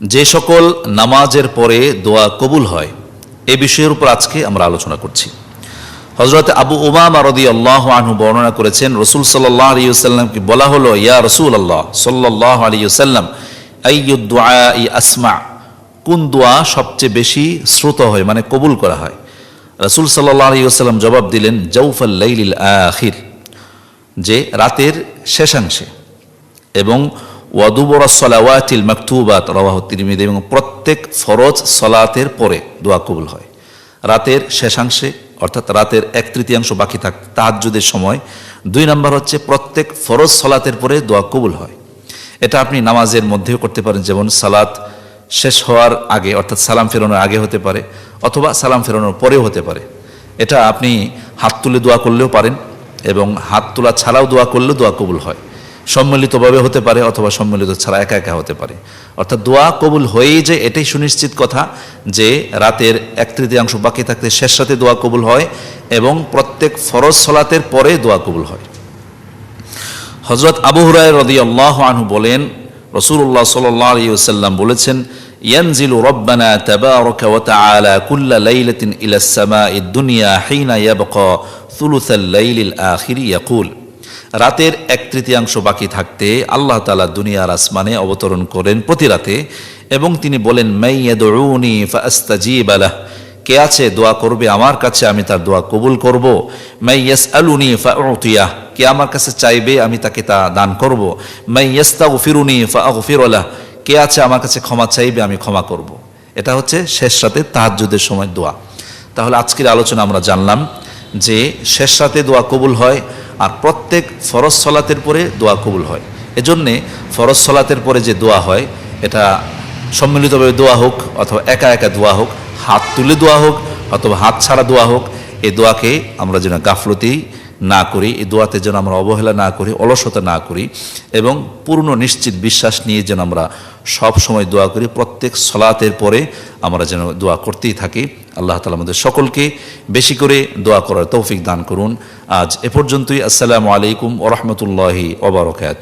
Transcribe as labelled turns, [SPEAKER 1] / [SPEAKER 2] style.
[SPEAKER 1] যে সকল নামাজের পরে দোয়া কবুল হয়, এ বিষয়ের উপর আজকে আমরা আলোচনা করছি। হজরত আবু উমামা রদি আল্লাহ আনহু বর্ণনা করেছেন, রসুল সাল্লাহ আলিয়াল্লামকে বলা হলো, ইয়া রসুল আল্লাহ সাল্লাহ আলিয়াল্লাম আইয়ুদ্দোয়া ই আসমা, কোন দোয়া সবচেয়ে বেশি শ্রুত হয় মানে কবুল করা হয়? রসুল সাল্লাহ আলিয়াল্লাম জবাব দিলেন জৌফাল লাইলিল আখির, যে রাতের শেষাংশে। এবং ওয়াদুবর সলাওয়াতিল মাকতুবাত, রওয়াহ তিরমিদি এবং প্রত্যেক ফরজ সলাতের পরে দোয়া কবুল হয়। রাতের শেষাংশে, অর্থাৎ রাতের এক তৃতীয়াংশ বাকি থাক, তাহাজ্জুদের সময়, দুই নাম্বার হচ্ছে প্রত্যেক ফরজ সলাতের পরে দোয়া কবুল হয়। এটা আপনি নামাজের মধ্যেও করতে পারেন, যেমন সালাত শেষ হওয়ার আগে, অর্থাৎ সালাম ফেরানোর আগে হতে পারে, অথবা সালাম ফেরানোর পরেও হতে পারে। এটা আপনি হাত তুলে দোয়া করলেও পারেন, এবং হাত তোলা ছাড়াও দোয়া করলেও দোয়া কবুল হয়। সম্মিলিতভাবে হতে পারে অথবা সম্মিলিত ছাড়া একা একা হতে পারে। অর্থাৎ দোয়া কবুল হয়েই যে এটাই সুনিশ্চিত কথা যে রাতের এক তৃতীয়াংশ বাকি থাকতে শেষ রাতে দোয়া কবুল হয় এবং প্রত্যেক ফরজ সলাতের পরে দোয়া কবুল হয়। হজরত আবু হুরায় রদি আল্লাহ আনহু বলেন রসুল্লাহ সাল্লাহ আলিয়াল্লাম বলেছেন রব্বানা তাবারাকা ওয়া তাআলা কুল্লা লাইলাতিন ইলা সামাঈদ দুনিয়া হিনা ইয়াবকা থুলুসাল লাইলিল আখির ইয়াকুল। রাতের এক তৃতীয়াংশ বাকি থাকতে আল্লাহ তালা দুনিয়ার আসমানে অবতরণ করেন প্রতি রাতে এবং তিনি বলেন মাইয়াদউনি ফাআস্তাজিব লাহ। কে আছে দোয়া করবে আমার কাছে, আমি তার দোয়া কবুল করব। মাই ইয়াস আলুনি ফাউতিয়াহ কে আমার কাছে চাইবে, আমি তাকে তা দান করব। মাই ইয়াস্তাউ ফিরুনি ফাগফিরলাহ কে আছে আমার কাছে ক্ষমা চাইবে, আমি ক্ষমা করব। এটা হচ্ছে শেষ রাতে তাহাজ্জুদের সময় দোয়া। তাহলে আজকের আলোচনা আমরা জানলাম যে শেষ রাতে দোয়া কবুল হয় আর প্রত্যেক ফরজ সলাতের পরে দোয়া কবুল হয়। এজন্যে ফরজ সলাতের পরে যে দোয়া হয়, এটা সম্মিলিতভাবে দোয়া হোক অথবা একা একা দোয়া হোক, হাত তুলে দোয়া হোক অথবা হাত ছাড়া দোয়া হোক, এ দোয়াকে আমরা যেন গাফলতি না করি, এই দোয়াতে যেন আমরা অবহেলা না করি, অলসতা না করি এবং পূর্ণ নিশ্চিত বিশ্বাস নিয়ে যেন আমরা সব সময় দোয়া করি, প্রত্যেক সলাতের পরে আমরা যেন দোয়া করতেই থাকি। আল্লাহ তালা আমাদের সকলকে বেশি করে দোয়া করার তৌফিক দান করুন। আজ এ পর্যন্তই। আসসালামু আলাইকুম ওরহমতুল্লাহি ওবরকাত